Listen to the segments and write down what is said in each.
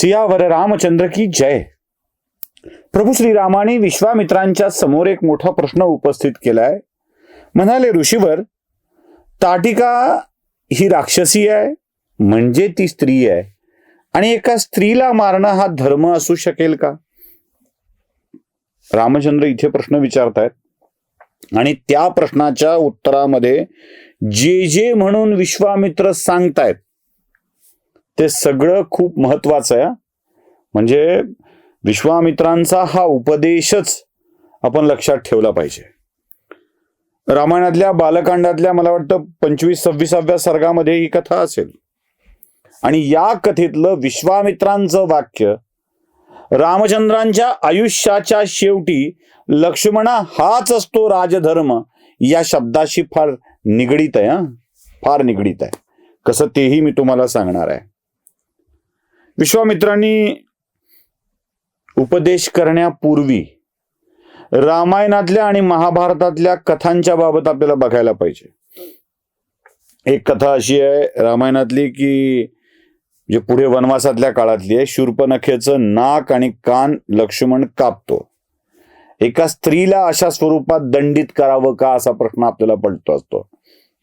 सियावर रामचंद्र की जय. प्रभू श्रीरामाने विश्वामित्रांच्या समोर एक मोठा प्रश्न उपस्थित केलाय. म्हणाले ऋषीवर ताटिका ही राक्षसी आहे म्हणजे ती स्त्री आहे. आणि एका स्त्रीला मारणं हा धर्म असू शकेल का? रामचंद्र इथे प्रश्न विचारतायत. आणि त्या प्रश्नाच्या उत्तरामध्ये जे जे म्हणून विश्वामित्र सांगतायत ते सगळं खूप महत्वाचं आहे म्हणजे विश्वामित्रांचा हा उपदेशच आपण लक्षात ठेवला पाहिजे. रामायणातल्या बालकांडातल्या मला वाटतं पंचवीस सव्वीसाव्या सर्गामध्ये ही कथा असेल. आणि या कथेतलं विश्वामित्रांचं वाक्य रामचंद्रांच्या आयुष्याच्या शेवटी लक्ष्मणा हाच असतो राजधर्म या शब्दाशी फार निगडीत आहे हा. फार निगडीत आहे. कसं तेही मी तुम्हाला सांगणार आहे. विश्वामित्रांनी उपदेश करण्यापूर्वी रामायणातल्या आणि महाभारतातल्या कथांच्या बाबत आपल्याला बघायला पाहिजे. एक कथा अशी आहे रामायणातली की जे पुढे वनवासातल्या काळातली आहे शूर्पनखेचं नाक आणि कान लक्ष्मण कापतो. एका स्त्रीला अशा स्वरूपात दंडित करावं का असा प्रश्न आपल्याला पडतो असतो.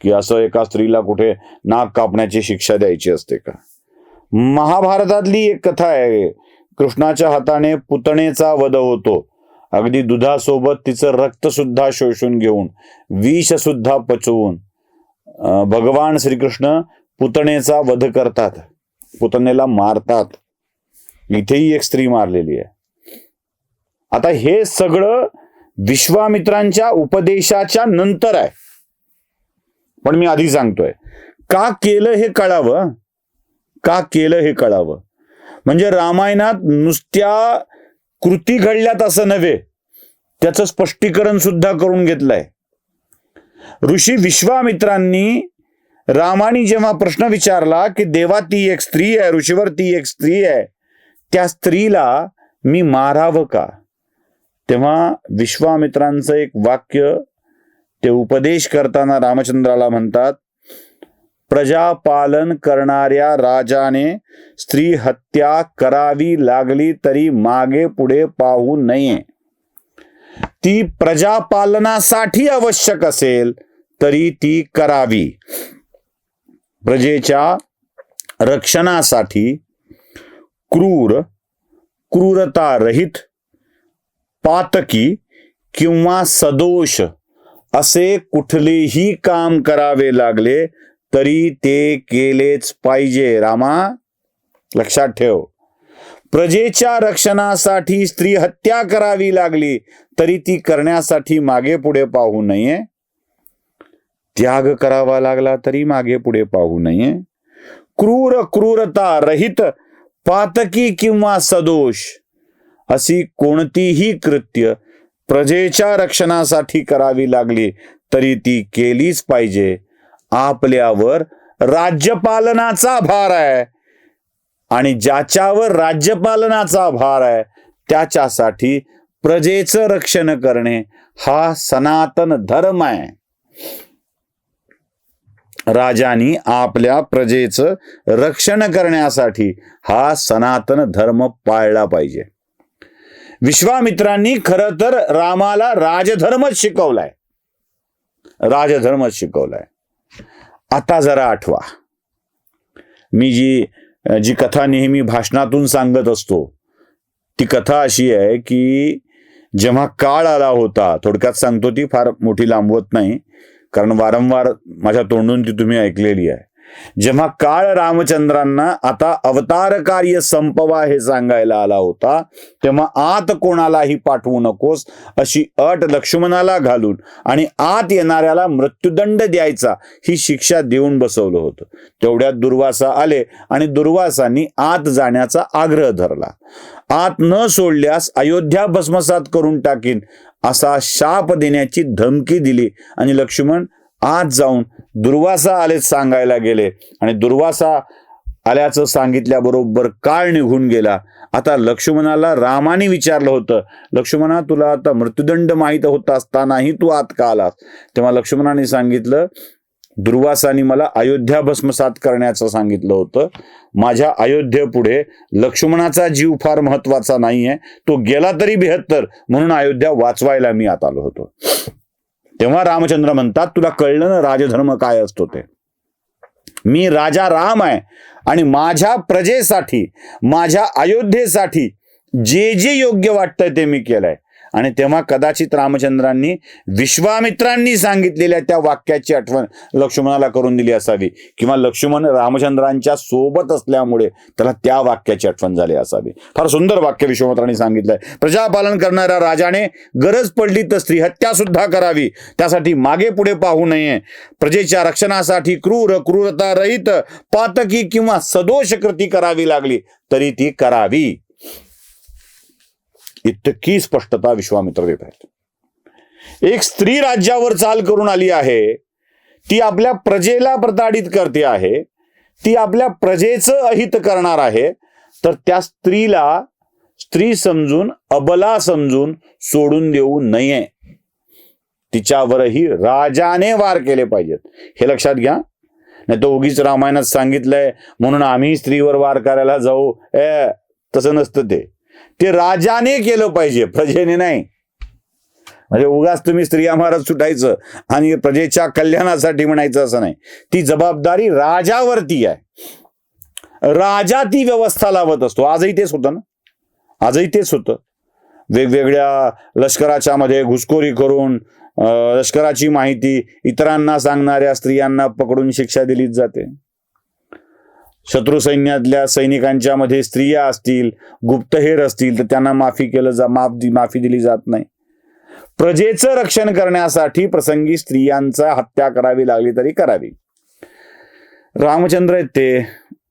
की असं एका स्त्रीला कुठे नाक कापण्याची शिक्षा द्यायची असते का? महाभारतातली एक कथा आहे. कृष्णाच्या हाताने पुतणेचा वध होतो. अगदी दुधासोबत तिचं रक्त सुद्धा शोषून घेऊन विष सुद्धा पचवून भगवान श्रीकृष्ण पुतणेचा वध करतात. पुतणेला मारतात. इथेही एक स्त्री मारलेली आहे. आता हे सगळं विश्वामित्रांच्या उपदेशाच्या नंतर आहे. पण मी आधी सांगतोय. का केलं हे कळावं? का केलं हे कळावं? म्हणजे रामायणात नुसत्या कृती घडल्यात असं नव्हे त्याचं स्पष्टीकरण सुद्धा करून घेतलंय. ऋषी विश्वामित्रांनी रामानी जेव्हा प्रश्न विचारला की देवा ती एक स्त्री आहे ऋषीवर ती एक स्त्री आहे त्या स्त्रीला मी मारावं का? तेव्हा विश्वामित्रांचं एक वाक्य ते उपदेश करताना रामचंद्राला म्हणतात प्रजापालन करणाऱ्या राजाने स्त्री हत्या करावी लागली तरी मागे पुढे पाहू नये. ती प्रजापालनासाठी आवश्यक असेल तरी ती करावी. प्रजेच्या रक्षणासाठी क्रूर क्रूरता रहित पातकी किंवा सदोष असे कुठलेही काम करावे लागले तरी ते केलेच पाहिजे. रामा लक्षात ठेव. प्रजेच्या रक्षणासाठी स्त्री हत्या करावी लागली तरी ती करण्यासाठी मागे पुढे पाहू नये. त्याग करावा लागला तरी मागे पुढे पाहू नये. क्रूर क्रूरता रहित पातकी किंवा सदोष अशी कोणतीही कृत्य प्रजेच्या रक्षणासाठी करावी लागली तरी ती केलीच पाहिजे. आपल्यावर राज्यपालनाचा भार आहे. आणि ज्याच्यावर राज्यपालनाचा भार आहे त्याच्यासाठी प्रजेचं रक्षण करणे हा सनातन धर्म आहे. राजानी आपल्या प्रजेचं रक्षण करण्यासाठी हा सनातन धर्म पाळला पाहिजे. विश्वामित्रांनी खरं तर रामाला राजधर्मच शिकवलाय. राजधर्मच शिकवलाय. आता जरा आठवा. मी जी जी कथा नेहमी भाषणातून सांगत असतो ती कथा अशी आहे की जेव्हा काळ आला होता थोडक्यात सांगतो ती फार मोठी लांबवत नाही कारण वारंवार माझ्या तोंडून ती तुम्ही ऐकलेली आहे. जेव्हा काळ रामचंद्रांना आता अवतार कार्य संपवा हे सांगायला आला होता तेव्हा आत कोणालाही पाठवू नकोस अशी अट लक्ष्मणाला घालून आणि आत येणाऱ्याला मृत्यूदंड द्यायचा ही शिक्षा देऊन बसवलं होतं. तेवढ्यात दुर्वासा आले आणि दुर्वासांनी आत जाण्याचा आग्रह धरला. आत न सोडल्यास अयोध्या भस्मसात करून टाकीन असा शाप देण्याची धमकी दिली आणि लक्ष्मण आत जाऊन दुर्वासा आलेच सांगायला गेले आणि दुर्वासा आल्याचं सांगितल्याबरोबर काळ निघून गेला. आता लक्ष्मणाला रामाने विचारलं होतं लक्ष्मणा तुला आता मृत्यूदंड माहीत होत असतानाही तू आत का आलास? तेव्हा लक्ष्मणाने सांगितलं दुर्वासाने मला अयोध्या भस्मसात करण्याचं सांगितलं होतं. माझ्या अयोध्येपुढे लक्ष्मणाचा जीव फार महत्त्वाचा नाहीये. तो गेला तरी बेहत्तर. म्हणून अयोध्या वाचवायला मी आत आलो होतो. तेव्हा रामचंद्र म्हणतात तुला कळलं ना राजधर्म काय असतो ते? मी राजा राम आहे आणि माझ्या प्रजेसाठी माझ्या अयोध्येसाठी जे जे योग्य वाटतंय ते मी केलंय. आणि तेव्हा कदाचित रामचंद्रांनी विश्वामित्रांनी सांगितलेल्या त्या वाक्याची आठवण लक्ष्मणाला करून दिली असावी. किंवा लक्ष्मण रामचंद्रांच्या सोबत असल्यामुळे त्याला त्या वाक्याची आठवण झाली असावी. फार सुंदर वाक्य विश्वामित्रांनी सांगितलंय. प्रजापालन करणाऱ्या राजाने गरज पडली तर स्त्री हत्या सुद्धा करावी. त्यासाठी मागे पुढे पाहू नये. प्रजेच्या रक्षणासाठी क्रूर क्रूरता रहित पातकी किंवा सदोष कृती करावी लागली तरी ती करावी. इतकी स्पष्टता विश्वामित्र देत आहेत एक स्त्री राज्यावर चाल करून आली आहे ती आपल्या प्रजेला प्रताडित करते आहे ती आपल्या प्रजेचं अहित करणार आहे तर त्या स्त्रीला स्त्री समजून अबला समजून सोडून देऊ नये. तिच्यावरही राजाने वार केले पाहिजेत. हे लक्षात घ्या. नाही तो उगीच रामायणात सांगितलंय म्हणून आम्ही स्त्रीवर वार करायला जाऊ. ए तसं नसतं ते. ते राजाने केलं पाहिजे प्रजेने नाही. म्हणजे उगाच तुम्ही स्त्रिया महाराज सुटायचं आणि प्रजेच्या कल्याणासाठी म्हणायचं असं नाही. ती जबाबदारी राजावरती आहे. राजा ती व्यवस्था लावत असतो. आजही तेच होतं ना? आजही तेच होतं. वेगवेगळ्या लष्कराच्या मध्ये घुसखोरी करून लष्कराची माहिती इतरांना सांगणाऱ्या स्त्रियांना पकडून शिक्षा दिलीच जाते. शत्रू सैन्यातल्या सैनिकांच्या मध्ये स्त्रिया असतील गुप्तहेर असतील तर त्यांना माफी केलं जा माफ दि- माफी दिली जात नाही. प्रजेचं रक्षण करण्यासाठी प्रसंगी स्त्रियांचा हत्या करावी लागली तरी करावी. रामचंद्र आहेत ते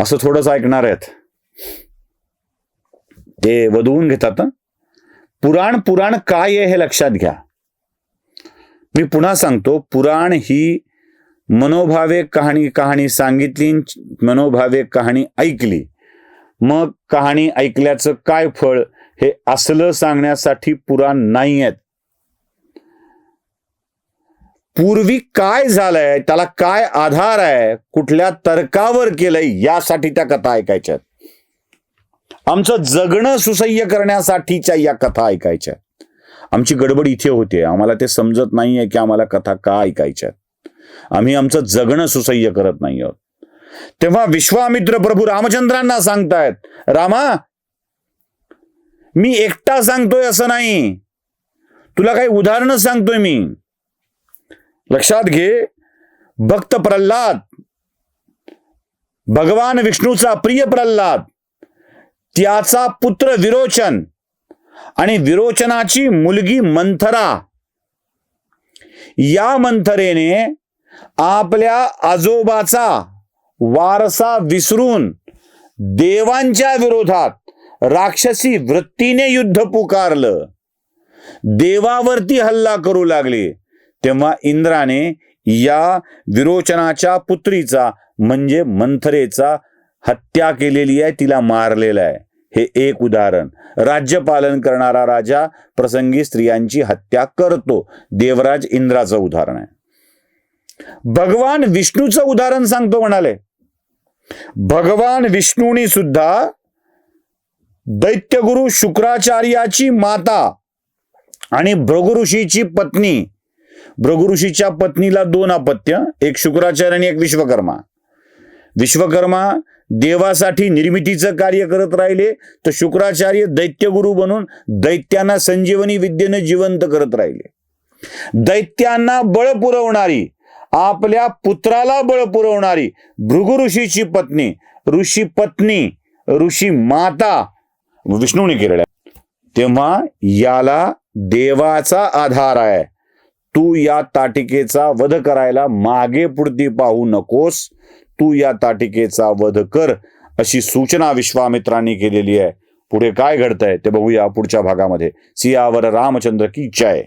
असं थोडंच ऐकणार आहेत. ते वधवून घेतात पुराण पुराण काय आहे हे लक्षात घ्या. मी पुन्हा सांगतो पुराण ही मनोभावे कहाणी कहाणी सांगितली मनोभावे कहाणी ऐकली. मग कहाणी ऐकल्याचं काय फळ? हे असलं सांगण्यासाठी पुराण नाही आहेत पूर्वी काय झालंय? त्याला काय आधार आहे? कुठल्या तर्कावर केलंय? यासाठी त्या कथा ऐकायच्या आमचं जगणं सुसह्य करण्यासाठीच्या या कथा ऐकायच्या. आमची गडबड इथे होते. आम्हाला ते समजत नाहीये की आम्हाला कथा का ऐकायच्या आम्ही आमचं जगणं सुसह्य करत नाही आहोत. तेव्हा विश्वामित्र प्रभू रामचंद्रांना सांगतायत रामा मी एकटा सांगतोय असं नाही. तुला काही उदाहरणं सांगतोय मी. लक्षात घे भक्त प्रल्हाद भगवान विष्णूचा प्रिय प्रल्हाद त्याचा पुत्र विरोचन आणि विरोचनाची मुलगी मंथरा. या मंथरेने आपल्या आजोबाचा वारसा विसरून देवांच्या विरोधात राक्षसी वृत्तीने युद्ध पुकारलं. देवावरती हल्ला करू लागले. तेव्हा इंद्राने या विरोचनाच्या पुत्रीचा म्हणजे मंथरेचा हत्या केलेली आहे तिला मारलेलं आहे. हे एक उदाहरण. राज्यपालन करणारा राजा प्रसंगी स्त्रियांची हत्या करतो. देवराज इंद्राचं उदाहरण आहे. भगवान विष्णूचं उदाहरण सांगतो म्हणाले. भगवान विष्णूनी सुद्धा दैत्यगुरु शुक्राचार्याची माता आणि भृगुऋषीची पत्नी भृगुऋषीच्या पत्नीला दोन अपत्य एक शुक्राचार्य आणि एक विश्वकर्मा. विश्वकर्मा देवासाठी निर्मितीचं कार्य करत राहिले तर शुक्राचार्य दैत्यगुरु बनून दैत्यांना संजीवनी विद्येनं जिवंत करत राहिले. दैत्यांना बळ पुरवणारी आपल्या पुत्राला बळ पुरवणारी भृगु ऋषीची पत्नी ऋषी पत्नी ऋषी माता विष्णूने केलेल्या तेव्हा याला देवाचा आधार आहे. तू या ताटिकेचा वध करायला मागे पुढती पाहू नकोस. तू या ताटिकेचा वध कर अशी सूचना विश्वामित्रांनी केलेली आहे. पुढे काय घडतंय ते बघूया पुढच्या भागामध्ये. सियावर रामचंद्र की जय.